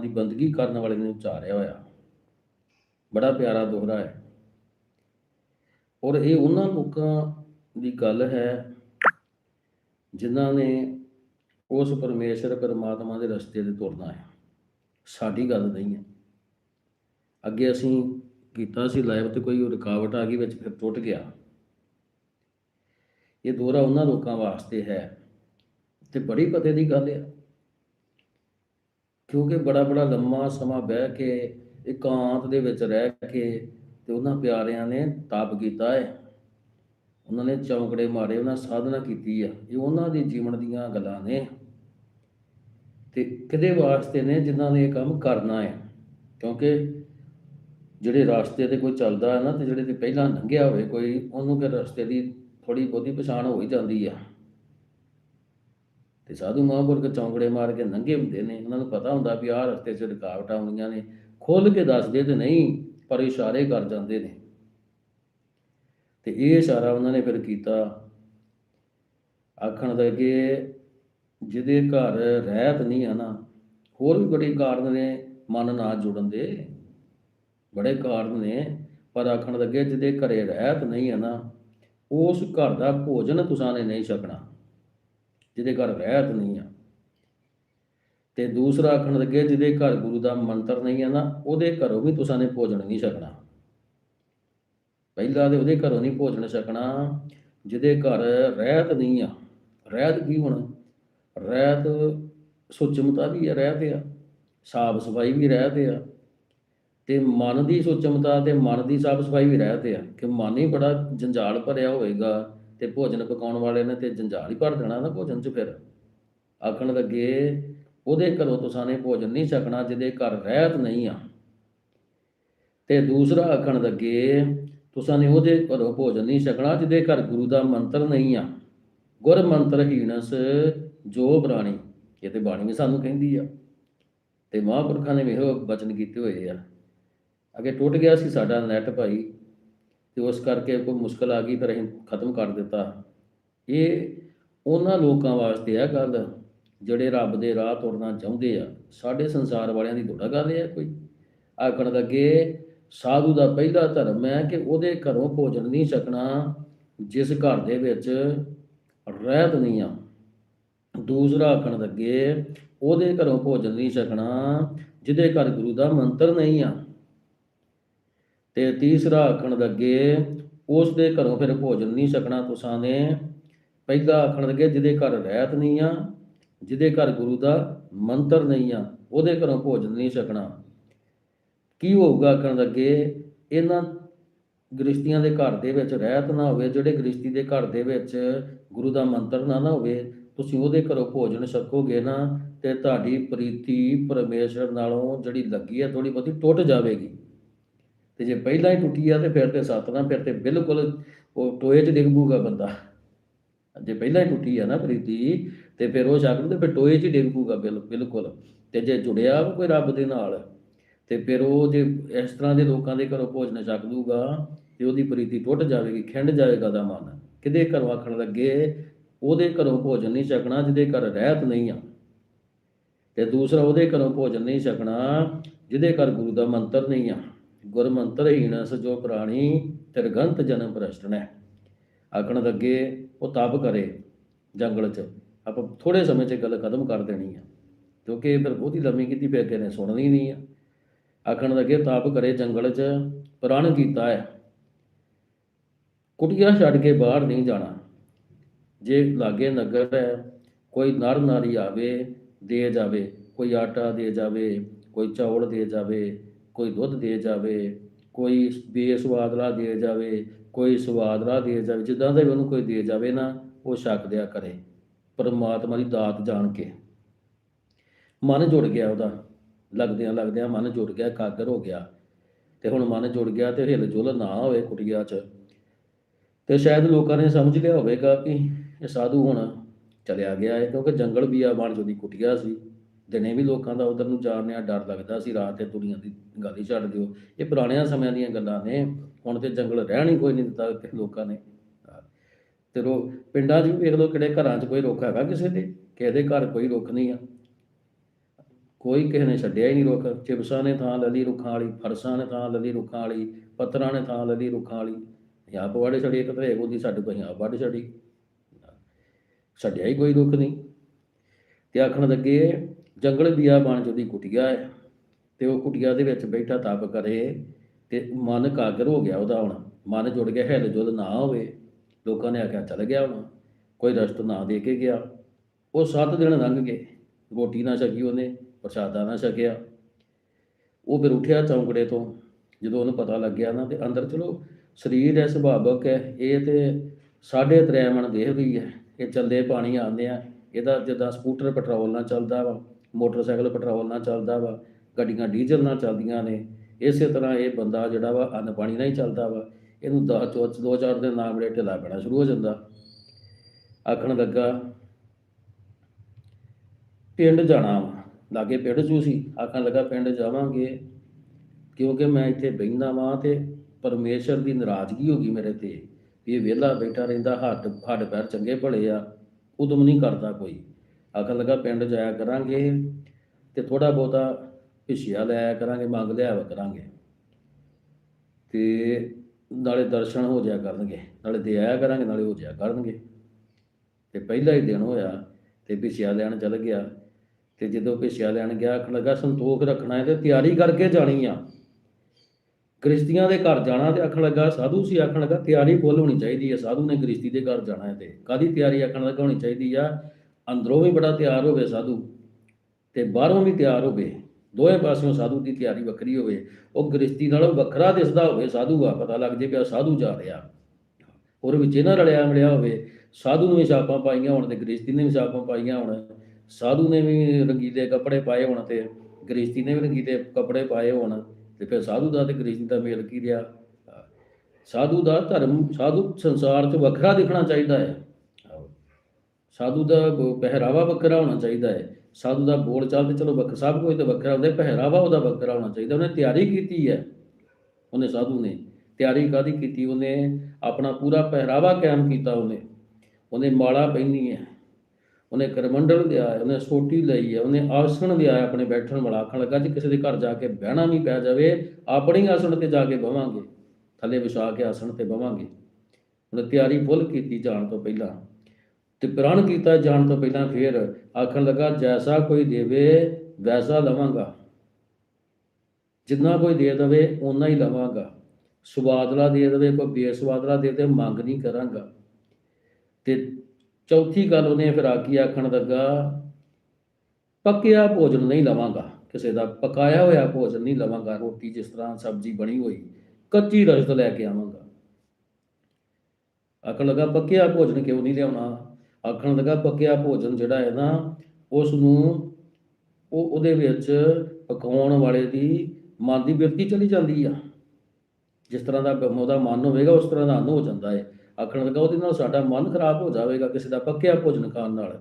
ਦੀ ਬੰਦਗੀ ਕਰਨ ਵਾਲੇ ਨੇ ਉਚਾਰਿਆ ਹੋਇਆ। ਬੜਾ ਪਿਆਰਾ ਦੋਹਰਾ ਹੈ। ਔਰ ਇਹ ਉਹਨਾਂ ਲੋਕਾਂ ਦੀ ਗੱਲ ਹੈ, ਜਿਨ੍ਹਾਂ ਨੇ ਉਸ ਪਰਮੇਸ਼ਰ ਪਰਮਾਤਮਾ ਦੇ ਰਸਤੇ ਤੇ ਤੁਰਨਾ ਹੈ। ਸਾਡੀ ਗੱਲ ਨਹੀਂ ਹੈ। ਅੱਗੇ ਅਸੀਂ ਕੀਤਾ ਸੀ ਲਾਈਵ ਤੇ ਕੋਈ ਰੁਕਾਵਟ ਆ ਗਈ, ਵਿੱਚ ਫਿਰ ਟੁੱਟ ਗਿਆ। ਇਹ ਦੋਹਰਾ ਉਹਨਾਂ ਲੋਕਾਂ ਵਾਸਤੇ ਹੈ। ਤੇ ਬੜੀ ਪਤੇ ਦੀ ਗੱਲ ਹੈ ਕਿਉਂਕਿ ਬੜਾ ਬੜਾ ਲੰਮਾ ਸਮਾਂ ਬਹਿ ਕੇ, ਇਕਾਂਤ ਦੇ ਵਿੱਚ ਰਹਿ ਕੇ ਤੇ ਉਹਨਾਂ ਪਿਆਰਿਆਂ ਨੇ ਤਪ ਕੀਤਾ ਹੈ ਉਹਨਾਂ ਨੇ ਚੌਂਕੜੇ ਮਾਰੇ, ਉਹਨਾਂ ਸਾਧਨਾ ਕੀਤੀ ਆ। ਇਹ ਉਹਨਾਂ ਦੇ ਜੀਵਨ ਦੀਆਂ ਗੱਲਾਂ ਨੇ। ਤੇ ਕਿਹਦੇ ਵਾਸਤੇ ਨੇ ਜਿਨ੍ਹਾਂ ਨੇ ਇਹ ਕੰਮ ਕਰਨਾ ਹੈ ਕਿਉਂਕਿ ਜਿਹੜੇ ਰਸਤੇ ਤੇ ਕੋਈ ਚੱਲਦਾ ਹੈ ਨਾ ਤੇ ਜਿਹੜੇ ਤੇ ਪਹਿਲਾਂ ਲੰਘਿਆ ਹੋਵੇ ਕੋਈ, ਉਹਨੂੰ ਕਿ ਰਸਤੇ ਦੀ ਥੋੜੀ ਬਹੁਤੀ ਪਛਾਣ ਹੋ ਹੀ ਜਾਂਦੀ ਆ। ਤੇ ਸਾਧੂ ਮਹਾਂਪੁਰਖ ਚੌਂਕੜੇ ਮਾਰ ਕੇ ਨੰਗੇ ਹੁੰਦੇ ਨੇ। ਉਹਨਾਂ ਨੂੰ ਪਤਾ ਹੁੰਦਾ ਵੀ ਆਹ ਰਸਤੇ 'ਚ ਰੁਕਾਵਟਾਂ ਆਉਂਦੀਆਂ ਨੇ। ਖੁੱਲ ਕੇ ਦੱਸਦੇ ਤੇ ਨਹੀਂ, ਪਰ ਇਸ਼ਾਰੇ ਕਰ ਜਾਂਦੇ ਨੇ। ਤੇ ਇਹ ਇਸ਼ਾਰਾ ਉਹਨਾਂ ਨੇ ਫਿਰ ਕੀਤਾ। ਆਖਣ ਲੱਗੇ ਜਿਹਦੇ ਘਰ ਰਹਿਤ ਨਹੀਂ ਹੈ ਨਾ, ਹੋਰ ਵੀ ਬੜੇ ਕਾਰਨ ਨੇ ਮਨ ਨਾਲ ਜੁੜਨ ਦੇ। ਬੜੇ ਕਾਰਨ ਨੇ, ਪਰ ਆਖਣ ਲੱਗੇ ਜਿਹਦੇ ਘਰੇ ਰਹਿਤ ਨਹੀਂ ਹੈ ਨਾ, ਉਸ ਘਰ ਦਾ ਭੋਜਨ ਤੁਸਾਂ ਨੇ ਨਹੀਂ ਛਕਣਾ। ਜਿਹਦੇ ਘਰ ਰਹਿਤ ਨਹੀਂ ਆ। ਤੇ ਦੂਸਰਾ ਆਖਣ ਲੱਗੇ, ਜਿਹਦੇ ਘਰ ਗੁਰੂ ਦਾ ਮੰਤਰ ਨਹੀਂ ਆ ਨਾ, ਉਹਦੇ ਘਰੋਂ ਵੀ ਤੁਸਾਂ ਨੇ ਭੋਜਨ ਨਹੀਂ ਛਕਣਾ। ਪਹਿਲਾ ਤੇ ਉਹਦੇ ਘਰੋਂ ਨਹੀਂ ਭੋਜਨ ਛਕਣਾ, ਜਿਹਦੇ ਘਰ ਰਹਿਤ ਨਹੀਂ ਆ। ਰਹਿਤ ਕੀ ਹੋਣਾ? ਰਹਿਤ ਸੁਚਮਤਾ ਵੀ ਆ, ਰਹਿਤ ਆ। ਸਾਫ਼ ਸਫ਼ਾਈ ਵੀ ਰਹਿਤ ਆ। ਤੇ ਮਨ ਦੀ ਸੁਚਮਤਾ ਤੇ ਮਨ ਦੀ ਸਾਫ਼ ਸਫ਼ਾਈ ਵੀ ਰਹਿਤ ਆ। ਕਿ ਮਨ ਹੀ ਬੜਾ ਜੰਜਾਲ ਭਰਿਆ ਹੋਏਗਾ। ਤੇ ਭੋਜਨ ਪਕਾਉਣ ਵਾਲੇ ਨੇ ਤੇ ਜੰਜਾਲ ਹੀ ਭਰ ਦੇਣਾ ਨਾ ਭੋਜਨ 'ਚ ਫਿਰ। ਆਖਣ ਲੱਗੇ, ਉਹਦੇ ਘਰੋਂ ਤੁਸਾਂ ਨੇ ਭੋਜਨ ਨਹੀਂ ਛਕਣਾ ਜਿਹਦੇ ਘਰ ਰਹਿਤ ਨਹੀਂ ਆ। ਤੇ ਦੂਸਰਾ ਆਖਣ ਲੱਗੇ, ਤੁਸਾਂ ਨੇ ਉਹਦੇ ਘਰੋਂ ਭੋਜਨ ਨਹੀਂ ਛਕਣਾ ਜਿਹਦੇ ਘਰ ਗੁਰੂ ਦਾ ਮੰਤਰ ਨਹੀਂ ਆ। ਗੁਰ ਮੰਤਰ ਹੀਣਸ ਜੋ ਪ੍ਰਾਣੀ। ਇਹ ਤੇ ਬਾਣੀ ਵੀ ਸਾਨੂੰ ਕਹਿੰਦੀ ਆ। ਤੇ ਮਹਾਂਪੁਰਖਾਂ ਨੇ ਵੀ ਇਹੋ ਬਚਨ ਕੀਤੇ ਹੋਏ ਆ। ਅੱਗੇ ਟੁੱਟ ਗਿਆ ਸੀ ਸਾਡਾ ਨੈਟ ਭਾਈ। ਤੇ ਉਸ ਕਰਕੇ ਕੋਈ ਮੁਸ਼ਕਲ ਆ ਗਈ, ਫਿਰ ਅਸੀਂ ਖਤਮ ਕਰ ਦਿੱਤਾ। ਇਹ ਉਹਨਾਂ ਲੋਕਾਂ ਵਾਸਤੇ ਆ ਗੱਲ, ਜਿਹੜੇ ਰੱਬ ਦੇ ਰਾਹ ਤੁਰਨਾ ਚਾਹੁੰਦੇ ਆ। ਸਾਡੇ ਸੰਸਾਰ ਵਾਲਿਆਂ ਦੀ ਥੋੜਾ ਗੱਲ ਹੈ ਕੋਈ। ਆਖਣ ਲੱਗੇ, ਸਾਧੂ ਦਾ ਪਹਿਲਾ ਧਰਮ ਹੈ ਕਿ ਉਹਦੇ ਘਰੋਂ ਭੋਜਨ ਨਹੀਂ ਛਕਣਾ, ਜਿਸ ਘਰ ਦੇ ਵਿੱਚ ਰਹਿਤ ਨਹੀਂ ਆ। ਦੂਸਰਾ ਆਖਣ ਲੱਗੇ, ਉਹਦੇ ਘਰੋਂ ਭੋਜਨ ਨਹੀਂ ਛਕਣਾ, ਜਿਹਦੇ ਘਰ ਗੁਰੂ ਦਾ ਮੰਤਰ ਨਹੀਂ ਆ। ਤੇ ਤੀਸਰਾ ਆਖਣ ਲੱਗੇ ਉਸ ਦੇ ਘਰੋਂ ਫਿਰ ਭੋਜਨ ਨਹੀਂ ਛਕਣਾ ਤੁਸਾਂ ਨੇ। ਪਹਿਲਾ ਆਖਣ ਲੱਗੇ, ਜਿਹਦੇ ਘਰ ਰਹਿਤ ਨਹੀਂ ਆ, ਜਿਹਦੇ ਘਰ ਗੁਰੂ ਦਾ ਮੰਤਰ ਨਹੀਂ ਆ, ਉਹਦੇ ਘਰੋਂ ਭੋਜਨ ਨਹੀਂ ਛਕਣਾ। ਕੀ ਹੋਊਗਾ ਆਖਣ ਲੱਗੇ ਇਹਨਾਂ ਗ੍ਰਿਸ਼ਤੀਆਂ ਦੇ ਘਰ ਦੇ ਵਿੱਚ ਰਹਿਤ ਨਾ ਹੋਵੇ, ਜਿਹੜੇ ਗ੍ਰਿਸ਼ਤੀ ਦੇ ਘਰ ਦੇ ਵਿੱਚ ਗੁਰੂ ਦਾ ਮੰਤਰ ਨਾ ਨਾ ਹੋਵੇ, ਤੁਸੀਂ ਉਹਦੇ ਘਰੋਂ ਭੋਜਨ ਛਕੋਗੇ ਨਾ, ਤੇ ਤੁਹਾਡੀ ਪ੍ਰੀਤੀ ਪਰਮੇਸ਼ਰ ਨਾਲੋਂ ਜਿਹੜੀ ਲੱਗੀ ਆ ਥੋੜੀ ਬਹੁਤੀ ਟੁੱਟ ਜਾਵੇਗੀ। ਤੇ ਜੇ ਪਹਿਲਾਂ ਹੀ ਟੁੱਟੀ ਆ ਤੇ ਫਿਰ ਤੇ ਸਤਨਾ ਫਿਰ ਤੇ ਬਿਲਕੁਲ ਉਹ ਟੋਏ 'ਚ ਡਿੱਗ ਪੂਗਾ ਬੰਦਾ। ਜੇ ਪਹਿਲਾਂ ਹੀ ਟੁੱਟੀ ਆ ਨਾ ਪ੍ਰੀਤੀ, ਤੇ ਫਿਰ ਉਹ ਛਕ ਤੇ ਫਿਰ ਟੋਏ 'ਚ ਹੀ ਡਿੱਗ ਪੂਗਾ ਬਿਲਕੁਲ। ਤੇ ਜੇ ਜੁੜਿਆ ਕੋਈ ਰੱਬ ਦੇ ਨਾਲ, ਤੇ ਫਿਰ ਉਹ ਜੇ ਇਸ ਤਰ੍ਹਾਂ ਦੇ ਲੋਕਾਂ ਦੇ ਘਰੋਂ ਭੋਜਨ ਛਕ ਲੂਗਾ ਤੇ ਉਹਦੀ ਪ੍ਰੀਤੀ ਟੁੱਟ ਜਾਵੇਗੀ, ਖਿੰਡ ਜਾਵੇਗਾ ਦਾ ਮਨ। ਕਿਤੇ ਘਰੋਂ ਆਖਣ ਲੱਗੇ, ਉਹਦੇ ਘਰੋਂ ਭੋਜਨ ਨਹੀਂ ਛਕਣਾ ਜਿਹਦੇ ਘਰ ਰਹਿਤ ਨਹੀਂ ਆ। ਤੇ ਦੂਸਰਾ ਉਹਦੇ ਘਰੋਂ ਭੋਜਨ ਨਹੀਂ ਛਕਣਾ ਜਿਹਦੇ ਘਰ ਗੁਰੂ ਦਾ ਮੰਤਰ ਨਹੀਂ ਆ। ਗੁਰ ਮੰਤਰ ਜੋ ਪ੍ਰਾਣੀ ਤਿਰਗੰਤ ਜਨਮ ਪ੍ਰਸ਼ਟਣ ਹੈ ਆਖਣ ਲੱਗੇ, ਉਹ ਤਪ ਕਰੇ ਜੰਗਲ 'ਚ। ਆਪਾਂ ਥੋੜੇ ਸਮੇਂ 'ਚ ਗੱਲ ਖਤਮ ਕਰ ਦੇਣੀ ਆ। ਕਿਉਂਕਿ ਫਿਰ ਬਹੁਤੀ ਲੰਮੀ ਕੀਤੀ ਫਿਰ ਕਿਸੇ ਨੇ, ਸੁਣਨੀ ਨਹੀਂ ਆ। ਆਖਣ ਲੱਗੇ ਤਪ ਕਰੇ ਜੰਗਲ 'ਚ, ਪ੍ਰਾਣ ਕੀਤਾ ਹੈ। ਕੁਟੀਆਂ ਛੱਡ ਕੇ ਬਾਹਰ ਨਹੀਂ ਜਾਣਾ। ਜੇ ਲਾਗੇ ਨਗਰ ਹੈ, ਕੋਈ ਨਰ ਨਾਰੀ ਆਵੇ, ਦੇ ਜਾਵੇ। ਕੋਈ ਆਟਾ ਦੇ ਜਾਵੇ, ਕੋਈ ਚੌਲ ਦੇ ਜਾਵੇ। ਕੋਈ ਦੁੱਧ ਦੇ ਜਾਵੇ, ਕੋਈ ਬੇਸਵਾਦਲਾ ਦੇ ਜਾਵੇ, ਕੋਈ ਸਵਾਦਲਾ ਦੇ ਜਾਵੇ, ਜਿੱਦਾਂ ਦਾ ਵੀ ਉਹਨੂੰ ਕੋਈ ਦੇ ਜਾਵੇ ਨਾ, ਉਹ ਛਕ ਦਿਆ ਕਰੇ। ਪਰਮਾਤਮਾ ਦੀ ਦਾਤ ਜਾਣ ਕੇ। ਮਨ ਜੁੜ ਗਿਆ ਉਹਦਾ। ਲੱਗਦਿਆਂ ਲੱਗਦਿਆਂ ਮਨ ਜੁੜ ਗਿਆ, ਕਾਗਰ ਹੋ ਗਿਆ। ਤੇ ਹੁਣ ਮਨ ਜੁੜ ਗਿਆ ਤੇ ਹਿਲ ਜੁਲ ਨਾ ਹੋਵੇ ਕੁਟੀਆ 'ਚ। ਤੇ ਸ਼ਾਇਦ ਲੋਕਾਂ ਨੇ ਸਮਝ ਲਿਆ ਹੋਵੇਗਾ ਕਿ ਇਹ ਸਾਧੂ ਹੁਣ ਚਲਿਆ ਗਿਆ ਹੈ ਕਿਉਂਕਿ ਜੰਗਲ ਵੀ ਆ ਬਣ ਦੀ ਕੁਟੀਆ ਸੀ। ਦਿਨੇ ਵੀ ਲੋਕਾਂ ਦਾ ਉਧਰ ਨੂੰ ਜਾਣਿਆ ਡਰ ਲੱਗਦਾ ਸੀ, ਰਾਤ ਤੇ ਦੁਨੀਆ ਦੀ ਗੱਲ ਹੀ ਛੱਡ ਦਿਓ। ਇਹ ਪੁਰਾਣਿਆਂ ਸਮਿਆਂ ਦੀਆਂ ਗੱਲਾਂ ਨੇ, ਹੁਣ ਤੇ ਜੰਗਲ ਰਹਿਣ ਹੀ ਕੋਈ ਨਹੀਂ ਦਿੱਤਾ ਲੋਕਾਂ ਨੇ। ਤੇ ਰੋ, ਪਿੰਡਾਂ 'ਚ ਵੀ ਵੇਖ ਲਓ ਕਿਹੜੇ ਘਰਾਂ 'ਚ ਕੋਈ ਰੁੱਖ ਹੈਗਾ ਕਿਸੇ ਦੇ ਕਿਸੇ ਦੇ ਘਰ ਕੋਈ ਰੁੱਖ ਨਹੀਂ ਆ। ਕੋਈ ਕਿਸੇ ਨੇ ਛੱਡਿਆ ਹੀ ਨਹੀਂ ਰੁੱਖ। ਚਿਪਸਾਂ ਨੇ ਥਾਂ ਲੈ ਲਈ ਰੁੱਖਾਂ ਵਾਲੀ, ਫਰਸਾਂ ਨੇ ਥਾਂ ਲੈ ਰੁੱਖਾਂ ਵਾਲੀ ਪੱਤਰਾਂ ਨੇ ਥਾਂ ਲਲੀ ਰੁੱਖਾਂ ਵਾਲੀ। ਅਸੀਂ ਆਪ ਵਾੜੇ ਛੜੀ, ਇੱਕ ਤਰ੍ਹਾਂ ਉਹਦੀ ਸਾਡੇ ਕੋਈ ਅਸੀਂ ਆਪ ਵੱਢ ਛੜੀ। ਛੱਡਿਆ ਹੀ ਕੋਈ ਰੁੱਖ ਨਹੀਂ। ਤੇ ਆਖਣ ਲੱਗੇ ਜੰਗਲ ਦੀਆ ਬਣ ਚੋਦੀ ਕੁਟਿਆ ਹੈ ਤੇ ਉਹ ਕੁਟਿਆ ਦੇ ਵਿੱਚ ਬੈਠਾ ਤਪ ਕਰੇ ਤੇ ਮਨ ਕਾਗਰ ਹੋ ਗਿਆ ਉਹਦਾ ਹੁਣ। ਮਨ ਜੁੜ ਗਿਆ, ਹਿਲ ਜੁਲ ਨਾ ਹੋਵੇ। ਲੋਕਾਂ ਨੇ ਆਖਿਆ, ਚੱਲ ਗਿਆ ਹੁਣ। ਕੋਈ ਰਸਤ ਨਾ ਦੇ ਕੇ ਗਿਆ। ਉਹ ਸੱਤ ਦਿਨ ਲੰਘ ਗਏ। ਰੋਟੀ ਨਾ ਛਕੀ ਉਹਨੇ, ਪ੍ਰਸ਼ਾਦਾ ਨਾ ਛਕਿਆ। ਉਹ ਫਿਰ ਉੱਠਿਆ ਚੌਂਕੜੇ ਤੋਂ। ਜਦੋਂ ਉਹਨੂੰ ਪਤਾ ਲੱਗਿਆ ਨਾ ਤੇ ਅੰਦਰ, ਚਲੋ, ਸਰੀਰ ਹੈ, ਸੁਭਾਵਕ ਹੈ। ਇਹ ਤੇ ਸਾਢੇ ਤ੍ਰੈ ਮਣ ਦੇਹ ਦੀ ਹੈ। ਇਹ ਚੱਲੇ ਪਾਣੀ ਆਉਂਦੇ ਆ। ਇਹਦਾ ਜਿੱਦਾਂ ਸਕੂਟਰ, ਪੈਟਰੋਲ ਨਾਲ ਚੱਲਦਾ ਵਾ। ਮੋਟਰਸਾਈਕਲ ਪੈਟਰੋਲ ਨਾਲ ਚੱਲਦਾ ਵਾ, ਗੱਡੀਆਂ ਡੀਜ਼ਲ ਨਾਲ ਚੱਲਦੀਆਂ ਨੇ, ਇਸੇ ਤਰ੍ਹਾਂ ਇਹ ਬੰਦਾ ਜਿਹੜਾ ਵਾ ਅੰਨ ਪਾਣੀ ਨਾਲ ਹੀ ਚੱਲਦਾ ਵਾ, ਇਹਨੂੰ ਦਸ ਚੋ, ਦੋ ਚਾਰ ਦਿਨ ਨਾ ਮਿਲੇ ਢਿੱਲਾ ਪੈਣਾ ਸ਼ੁਰੂ ਹੋ ਜਾਂਦਾ। ਆਖਣ ਲੱਗਾ, ਪਿੰਡ ਜਾਣਾ ਵਾ, ਲਾਗੇ ਪਿੰਡ ਜੂ ਸੀ? ਆਖਣ ਲੱਗਾ, ਪਿੰਡ ਜਾਵਾਂਗੇ, ਕਿਉਂਕਿ ਮੈਂ ਇੱਥੇ ਬਹਿੰਦਾ ਵਾਂ ਤੇ ਪਰਮੇਸ਼ਰ ਦੀ ਨਾਰਾਜ਼ਗੀ ਹੋ ਗਈ ਮੇਰੇ ਤੇ, ਵੀ ਇਹ ਵਿਹਲਾ ਬੈਠਾ ਰਹਿੰਦਾ, ਹੱਡ ਹੱਡ ਪੈਰ ਚੰਗੇ ਭਲੇ ਆ ਉਦਮ ਨਹੀਂ ਕਰਦਾ ਕੋਈ। ਆਖਣ ਲੱਗਾ, ਪਿੰਡ ਜਾਇਆ ਕਰਾਂਗੇ ਤੇ ਥੋੜਾ ਬਹੁਤਾ ਹਿੱਸਿਆ ਲੈ ਕਰਾਂਗੇ, ਮੰਗ ਲਿਆ ਕਰਾਂਗੇ। ਤੇ ਨਾਲੇ ਦਰਸ਼ਨ ਹੋ ਜਾਇਆ ਕਰਨਗੇ, ਨਾਲੇ ਦੇ ਆਇਆ ਕਰਾਂਗੇ, ਨਾਲੇ ਹੋ ਜਾਇਆ ਕਰਨਗੇ। ਤੇ ਪਹਿਲਾ ਹੀ ਦਿਨ ਹੋਇਆ ਤੇ ਹਿੱਸਿਆ ਲੈਣ ਚੱਲ ਗਿਆ। ਤੇ ਜਦੋਂ ਹਿੱਸਿਆ ਲੈਣ ਗਿਆ, ਆਖਣ ਲੱਗਾ, ਸੰਤੋਖ ਰੱਖਣਾ ਹੈ ਤੇ ਤਿਆਰੀ ਕਰਕੇ ਜਾਣੀ ਆ। ਗ੍ਰਸਤੀਆਂ ਦੇ ਘਰ ਜਾਣਾ ਤੇ ਆਖਣ ਲੱਗਾ, ਸਾਧੂ ਸੀ, ਆਖਣ ਲੱਗਾ, ਤਿਆਰੀ ਫੁੱਲ ਹੋਣੀ ਚਾਹੀਦੀ ਹੈ ਸਾਧੂ ਨੇ ਗ੍ਰਸਤੀ ਦੇ ਘਰ ਜਾਣਾ ਹੈ ਤੇ। ਕਾਦੀ ਤਿਆਰੀ? ਆਖਣ ਲੱਗਾ, ਹੋਣੀ ਚਾਹੀਦੀ ਆ ਅੰਦਰੋਂ ਵੀ ਬੜਾ ਤਿਆਰ ਹੋਵੇ ਸਾਧੂ ਤੇ ਬਾਹਰੋਂ ਵੀ ਤਿਆਰ ਹੋਵੇ, ਦੋਵੇਂ ਪਾਸਿਓਂ ਸਾਧੂ ਦੀ ਤਿਆਰੀ ਵੱਖਰੀ ਹੋਵੇ, ਉਹ ਗ੍ਰਸਤੀ ਨਾਲੋਂ ਵੱਖਰਾ ਦਿਸਦਾ ਹੋਵੇ ਸਾਧੂ ਆ, ਪਤਾ ਲੱਗ ਜੇ ਪਿਆ ਸਾਧੂ ਜਾ ਰਿਹਾ। ਉਹਦੇ ਵਿੱਚ ਇਹਨਾਂ ਰਲਿਆ ਮਿਲਿਆ ਹੋਵੇ, ਸਾਧੂ ਨੂੰ ਵੀ ਛਾਪਾਂ ਪਾਈਆਂ ਹੋਣ ਤੇ ਗ੍ਰਸਤੀ ਨੇ ਵੀ ਛਾਪਾਂ ਪਾਈਆਂ ਹੋਣ, ਸਾਧੂ ਨੇ ਵੀ ਰੰਗੀਲੇ ਕੱਪੜੇ ਪਾਏ ਹੋਣ ਤੇ ਗ੍ਰਸਤੀ ਨੇ ਵੀ ਰੰਗੀਲੇ ਕੱਪੜੇ ਪਾਏ ਹੋਣ ਤੇ ਫਿਰ ਸਾਧੂ ਦਾ ਤੇ ਗ੍ਰਸਤੀ ਦਾ ਮੇਲ ਕੀ ਰਿਹਾ? ਸਾਧੂ ਦਾ ਧਰਮ, ਸਾਧੂ ਸੰਸਾਰ 'ਚ ਵੱਖਰਾ ਦਿਖਣਾ ਚਾਹੀਦਾ ਹੈ। ਸਾਧੂ ਦਾ ਪਹਿਰਾਵਾ ਵੱਖਰਾ ਹੋਣਾ ਚਾਹੀਦਾ ਹੈ। ਸਾਧੂ ਦਾ ਬੋਲ ਚਾਲ ਤੇ ਚਲੋ ਵੱਖਰਾ ਸਭ ਕੁਝ ਤਾਂ ਵੱਖਰਾ ਹੁੰਦਾ ਪਹਿਰਾਵਾ ਉਹਦਾ ਵੱਖਰਾ ਹੋਣਾ ਚਾਹੀਦਾ। ਉਹਨੇ ਤਿਆਰੀ ਕੀਤੀ ਹੈ। ਉਹਨੇ ਸਾਧੂ ਨੇ ਤਿਆਰੀ ਕਾਦੀ ਕੀਤੀ? ਉਹਨੇ ਆਪਣਾ ਪੂਰਾ ਪਹਿਰਾਵਾ ਕਾਇਮ ਕੀਤਾ ਉਹਨੇ। ਉਹਨੇ ਮਾਲਾ ਪਹਿਨੀ ਹੈ। ਉਹਨੇ ਕਰਮੰਡਲ ਲਿਆ ਉਹਨੇ ਸੋਟੀ ਲਈ ਹੈ। ਉਹਨੇ ਆਸਣ ਲਿਆ ਆਪਣੇ ਬੈਠਣ ਵਾਲਾ। ਆਖਣ ਲੱਗਾ ਜੇ, ਕਿਸੇ ਦੇ ਘਰ ਜਾ ਕੇ ਬਹਿਣਾ ਵੀ ਪੈ ਜਾਵੇ, ਆਪਣੀ ਆਸਣ ਤੇ ਜਾ ਕੇ ਬਵਾਂਗੇ। ਥੱਲੇ ਵਿਛਾ ਕੇ ਆਸਣ ਤੇ ਬਵਾਂਗੇ। ਉਹਨੇ ਤਿਆਰੀ ਫੁੱਲ ਕੀਤੀ ਜਾਣ ਤੋਂ ਪਹਿਲਾਂ। ਤੇ ਪ੍ਰਣ ਕੀਤਾ ਜਾਣ ਤੋਂ ਪਹਿਲਾਂ ਫਿਰ ਆਖਣ ਲੱਗਾ, ਜੈਸਾ ਕੋਈ ਦੇਵੇ, ਵੈਸਾ ਲਵਾਂਗਾ। ਜਿੰਨਾ ਕੋਈ ਦੇ ਦਵੇ, ਓਨਾ ਹੀ ਲਵਾਂਗਾ। ਸੁਵਾਦਲਾ ਦੇ ਦੇਵੇ ਕੋਈ ਬੇਸਵਾਦਲਾ ਦੇ ਦੇ ਮੰਗ ਨਹੀਂ ਕਰਾਂਗਾ। ਤੇ ਚੌਥੀ ਗੱਲ ਉਹਨੇ ਫਿਰ ਆਖੀ ਆਖਣ ਲੱਗਾ, ਪੱਕਿਆ ਭੋਜਨ ਨਹੀਂ ਲਵਾਂਗਾ। ਕਿਸੇ ਦਾ ਪਕਾਇਆ ਹੋਇਆ ਭੋਜਨ ਨਹੀਂ ਲਵਾਂਗਾ। ਰੋਟੀ ਜਿਸ ਤਰ੍ਹਾਂ ਸਬਜ਼ੀ ਬਣੀ ਹੋਈ, ਕੱਚੀ ਰਸਤ ਲੈ ਕੇ ਆਵਾਂਗਾ। ਆਖਣ ਲੱਗਾ, ਪੱਕਿਆ ਭੋਜਨ ਕਿਉਂ ਨਹੀਂ ਲਿਆਉਣਾ? ਆਖਣ ਲੱਗਾ, ਪੱਕਿਆ ਭੋਜਨ ਜਿਹੜਾ ਹੈ ਨਾ ਉਸ ਨੂੰ ਉਹ, ਉਹਦੇ ਵਿੱਚ ਪਕਾਉਣ ਵਾਲੇ ਦੀ ਮਨ ਦੀ ਬਿਰਤੀ ਚਲੀ ਜਾਂਦੀ ਆ। ਜਿਸ ਤਰ੍ਹਾਂ ਦਾ ਉਹਦਾ ਮਨ ਹੋਵੇਗਾ, ਉਸ ਤਰ੍ਹਾਂ ਦਾ ਅੰਨ ਹੋ ਜਾਂਦਾ ਹੈ ਆਖਣ ਲੱਗਾ, ਉਹਦੇ ਨਾਲ ਸਾਡਾ ਮਨ ਖਰਾਬ ਹੋ ਜਾਵੇਗਾ ਕਿਸੇ ਦਾ ਪੱਕਿਆ ਭੋਜਨ ਖਾਣ ਨਾਲ।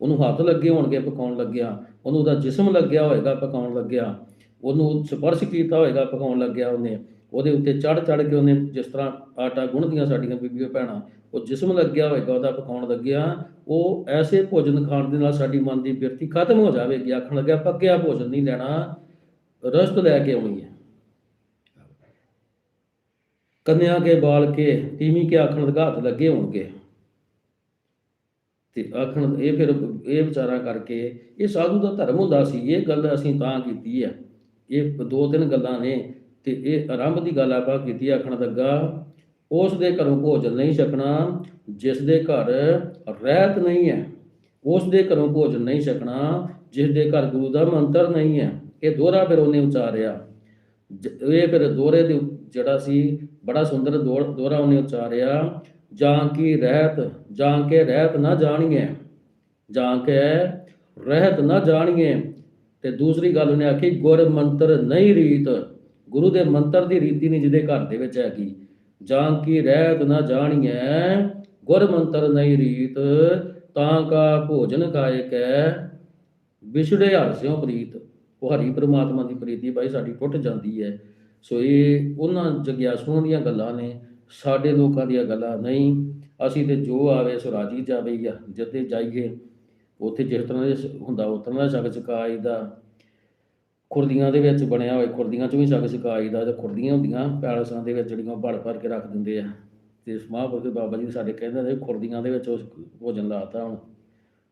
ਉਹਨੂੰ ਹੱਥ ਲੱਗੇ ਹੋਣਗੇ ਪਕਾਉਣ ਲੱਗਿਆ। ਉਹਨੂੰ ਉਹਦਾ ਜਿਸਮ ਲੱਗਿਆ ਹੋਏਗਾ ਪਕਾਉਣ ਲੱਗਿਆ। ਉਹਨੂੰ ਸਪਰਸ਼ ਕੀਤਾ ਹੋਏਗਾ ਪਕਾਉਣ ਲੱਗਿਆ ਉਹਨੇ। ਉਹਦੇ ਉੱਤੇ ਚੜ ਚੜ ਕੇ ਉਹਨੇ ਜਿਸ ਤਰ੍ਹਾਂ ਆਟਾ ਗੁੰਨਦੀਆਂ ਸਾਡੀਆਂ ਬੀਬੀਆਂ ਭੈਣਾਂ, ਉਹ ਜਿਸਮ ਲੱਗਿਆ ਹੋਏਗਾ, ਉਹਦਾ ਪਕਾਉਣ ਲੱਗਿਆ, ਉਹ ਐਸੇ ਭੋਜਨ ਖਾਣ ਦੇ ਨਾਲ ਸਾਡੀ ਮਨ ਦੀ ਬਿਰਤੀ ਖਤਮ ਹੋ ਜਾਵੇਗੀ। ਆਖਣ ਲੱਗਿਆ, ਪੱਕਿਆ ਭੋਜਨ ਨਹੀਂ ਲੈਣਾ, ਰਸਤ ਲੈ ਕੇ ਆਉਣੀ ਹੈ। ਕੰਨਿਆ ਕੇ, ਬਾਲ ਕੇ, ਤੀਵੀਂ ਕੇ ਆਖਣ ਲਗਾ, ਹੱਥ ਲੱਗੇ ਹੋਣਗੇ। ਤੇ ਆਖਣ, ਇਹ ਫਿਰ ਇਹ ਵਿਚਾਰਾ ਕਰਕੇ, ਇਹ ਸਾਧੂ ਦਾ ਧਰਮ ਹੁੰਦਾ ਸੀ, ਇਹ ਗੱਲ ਅਸੀਂ ਤਾਂ ਕੀਤੀ ਹੈ। ਇਹ ਦੋ ਤਿੰਨ ਗੱਲਾਂ ਨੇ ਤੇ ਇਹ ਆਰੰਭ ਦੀ ਗੱਲ ਆਪਾਂ ਕੀਤੀ, ਆਖਣ ਲੱਗਾ ਉਸ ਦੇ ਘਰੋਂ ਭੋਜਨ ਨਹੀਂ ਛਕਣਾ ਜਿਸ ਦੇ ਘਰ ਰਹਿਤ ਨਹੀਂ ਹੈ ਉਸ ਦੇ ਘਰੋਂ ਭੋਜਨ ਨਹੀਂ ਛਕਣਾ ਜਿਸ ਦੇ ਘਰ ਗੁਰੂ ਦਾ ਮੰਤਰ ਨਹੀਂ ਹੈ। ਇਹ ਦੋਹਰਾ ਫਿਰ ਉਹਨੇ ਉਚਾਰਿਆ। ਜ- ਇਹ ਫਿਰ ਦੋਹਰੇ ਦੇ ਜਿਹੜਾ ਸੀ, ਬੜਾ ਸੁੰਦਰ ਦੋਹ- ਦੋਹਰਾ ਉਹਨੇ ਉਚਾਰਿਆ ਜਾਂ ਕੀ ਰਹਿਤ ਜਾਂ ਕੇ ਰਹਿਤ ਨਾ ਜਾਣੀਏ ਜਾਂ ਕੇ ਰਹਿਤ ਨਾ ਜਾਣੀਏ ਤੇ ਦੂਸਰੀ ਗੱਲ ਉਹਨੇ ਆਖੀ, ਗੁਰ ਮੰਤਰ ਨਹੀਂ ਰੀਤ ਗੁਰੂ ਦੇ ਮੰਤਰ ਦੀ ਰੀਤੀ ਨਹੀਂ ਜਿਹਦੇ ਘਰ ਦੇ ਵਿੱਚ ਹੈਗੀ। ਜਾਂ ਕੀ ਰਹਿਤ ਨਾ ਜਾਣੀਏ ਗੁਰ ਮੰਤਰ ਨਹੀਂ ਰੀਤ, ਤਾਂ ਕਾ ਭੋਜਨ ਖਾਏ ਕੈ। ਵਿਛੜੇ ਹਰਸਿਓ ਪ੍ਰੀਤ, ਉਹ ਹਰੀ ਪ੍ਰਮਾਤਮਾ ਦੀ ਪ੍ਰੀਤੀ ਭਾਈ ਸਾਡੀ ਟੁੱਟ ਜਾਂਦੀ ਹੈ ਸੋ ਇਹ ਉਹਨਾਂ ਜਗਿਆਸੂਆਂ ਦੀਆਂ ਗੱਲਾਂ ਨੇ, ਸਾਡੇ ਲੋਕਾਂ ਦੀਆਂ ਗੱਲਾਂ ਨਹੀਂ। ਅਸੀਂ ਤੇ ਜੋ ਆਵੇ ਸੋ ਰਾਜੀ ਜਾਵੇ ਜਾਂ ਜਿੱਥੇ ਜਾਈਏ, ਉੱਥੇ ਜਿਸ ਤਰ੍ਹਾਂ ਦੇ ਹੁੰਦਾ, ਉਸ ਤਰ੍ਹਾਂ ਦਾ ਛਕ ਚੁਕਾ ਆਈਦਾ ਖੁਰਦੀਆਂ ਦੇ ਵਿੱਚ ਬਣਿਆ ਹੋਇਆ, ਖੁਰਦੀਆਂ ਚੋਂ ਵੀ ਛਕ ਦਾ, ਤੇ ਖੁਰਦੀਆਂ ਹੁੰਦੀਆਂ ਪੈਲਸਾਂ ਦੇ ਵਿੱਚ ਜਿਹੜੀਆਂ ਭਰ ਭਰ ਕੇ ਰੱਖ ਦਿੰਦੇ ਆ। ਤੇ ਮਹਾਂਪੁਰਖ ਬਾਬਾ ਜੀ ਸਾਡੇ ਕਹਿੰਦੇ ਨੇ ਖੁਰਦੀਆਂ ਦੇ ਵਿੱਚ ਉਸ ਭੋਜਨ ਲਾਤਾ ਹੁਣ।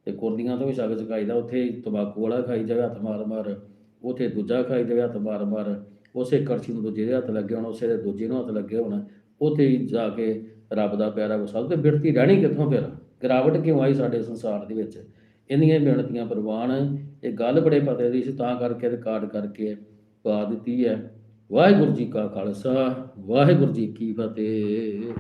ਤੇ ਖੁਰਦੀਆਂ ਤੋਂ ਵੀ ਛਕ ਛਕਾਈਦਾ ਉੱਥੇ ਤੰਬਾਕੂ ਵਾਲਾ ਖਾਈ ਜਾਵੇ, ਹੱਥ ਮਾਰ ਮਾਰ, ਉੱਥੇ ਦੂਜਾ ਖਾਈ ਜਾਵੇ, ਹੱਥ ਮਾਰ ਮਾਰ, ਉਸੇ ਕਰਸੀ ਨੂੰ ਦੂਜੇ ਦੇ ਹੱਥ ਲੱਗੇ ਹੋਣ, ਉਸੇ ਦੇ ਦੂਜੇ ਨੂੰ ਹੱਥ ਲੱਗੇ ਹੋਣ, ਉੱਥੇ ਹੀ ਜਾ ਕੇ ਰੱਬ ਦਾ ਪਿਆਰਾ ਵਸਲ ਤੇ ਬਿਰਤੀ ਰਹਿਣੀ ਕਿੱਥੋਂ ਫਿਰ? ਗਿਰਾਵਟ ਕਿਉਂ ਆਈ ਸਾਡੇ ਸੰਸਾਰ ਦੇ ਵਿੱਚ? ਇਹਦੀਆਂ ਬੇਨਤੀਆਂ ਪ੍ਰਵਾਨ, ਇਹ ਗੱਲ ਬੜੇ ਪਤੇ ਦੀ ਸੀ, ਤਾਂ ਕਰਕੇ ਰਿਕਾਰਡ ਕਰਕੇ ਪਾ ਦਿੱਤੀ ਹੈ। ਵਾਹਿਗੁਰੂ ਜੀ ਕਾ ਖਾਲਸਾ, ਵਾਹਿਗੁਰੂ ਜੀ ਕੀ ਫਤਿਹ।